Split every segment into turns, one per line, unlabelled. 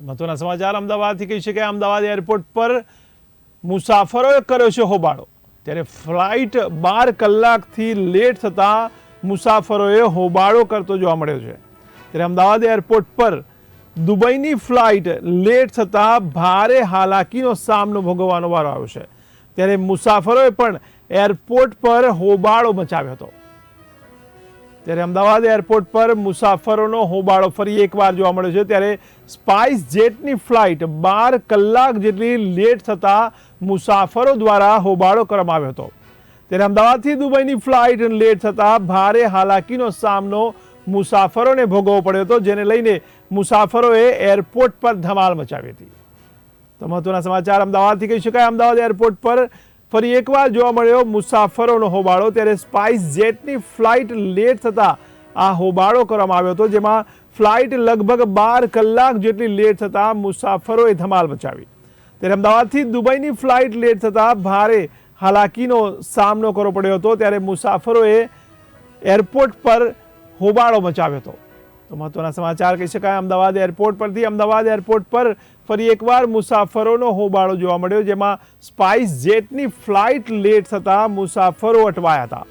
મહત્વના સમાચાર અમદાવાદથી કહી શકાય અમદાવાદ એરપોર્ટ પર મુસાફરોએ કર્યો છે હોબાળો. ત્યારે ફ્લાઇટ બાર કલાકથી લેટ થતાં મુસાફરોએ હોબાળો કરતો જોવા મળ્યો છે. ત્યારે અમદાવાદ એરપોર્ટ પર દુબઈની ફ્લાઇટ લેટ થતાં ભારે હાલાકીનો સામનો ભોગવવાનો વારો આવ્યો છે. ત્યારે મુસાફરોએ પણ એરપોર્ટ પર હોબાળો મચાવ્યો હતો. ત્યારે અમદાવાદ એરપોર્ટ પર મુસાફરોનો હોબાળો ફરી એકવાર જોવા મળ્યો છે. ત્યારે સ્પાઇસ જેટની ફ્લાઇટ બાર કલાક જેટલી લેટ થતાં મુસાફરો દ્વારા હોબાળો કરવામાં આવ્યો હતો. ત્યારે અમદાવાદથી દુબઈની ફ્લાઇટ લેટ થતાં ભારે હાલાકીનો સામનો મુસાફરોને ભોગવવો પડ્યો હતો, જેને લઈને મુસાફરોએ એરપોર્ટ પર ધમાલ મચાવી હતી. તો મહત્વના સમાચાર અમદાવાદથી કહી શકાય. અમદાવાદ એરપોર્ટ પર ફરી એકવાર જોવા મળ્યો મુસાફરોનો હોબાળો. ત્યારે સ્પાઇસ જેટની ફ્લાઇટ લેટ થતાં આ હોબાળો કરવામાં આવ્યો હતો, જેમાં ફ્લાઇટ લગભગ બાર કલાક જેટલી લેટ થતાં મુસાફરોએ ધમાલ મચાવી. ત્યારે અમદાવાદથી દુબઈની ફ્લાઇટ લેટ થતાં ભારે હાલાકીનો સામનો કરવો પડ્યો હતો. ત્યારે મુસાફરોએ એરપોર્ટ પર હોબાળો મચાવ્યો હતો. તો મહત્વના સમાચાર કહી શકાય. અમદાવાદ એરપોર્ટ પરથી અમદાવાદ એરપોર્ટ પર ફરી એકવાર મુસાફરોનો હોબાળો જોવા મળ્યો, જેમાં સ્પાઇસ જેટની ફ્લાઇટ લેટ થતાં મુસાફરો અટવાયા હતા.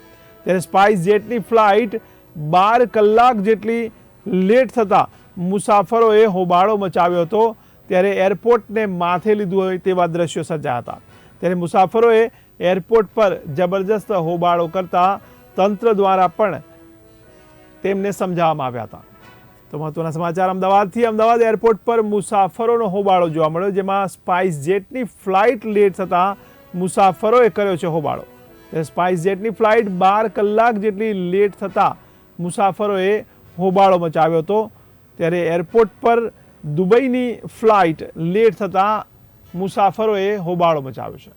ત્યારે સ્પાઇસ જેટની ફ્લાઇટ બાર કલાક જેટલી લેટ થતાં મુસાફરોએ હોબાળો મચાવ્યો હતો. ત્યારે એરપોર્ટને માથે લીધું હોય તેવા દ્રશ્યો સર્જાયા હતા. ત્યારે મુસાફરોએ એરપોર્ટ પર જબરજસ્ત હોબાળો કરતા તંત્ર દ્વારા પણ તેમને સમજાવવામાં આવ્યા હતા. તો મહત્વના સમાચાર અમદાવાદથી. અમદાવાદ એરપોર્ટ પર મુસાફરોનો હોબાળો જોવા મળ્યો, જેમાં સ્પાઇસ જેટની ફ્લાઇટ લેટ થતાં મુસાફરોએ કર્યો છે હોબાળો. સ્પાઇસ જેટની ફ્લાઇટ બાર કલાક જેટલી લેટ થતાં મુસાફરોએ હોબાળો મચાવ્યો હતો. ત્યારે એરપોર્ટ પર દુબઈની ફ્લાઇટ લેટ થતાં મુસાફરોએ હોબાળો મચાવ્યો છે.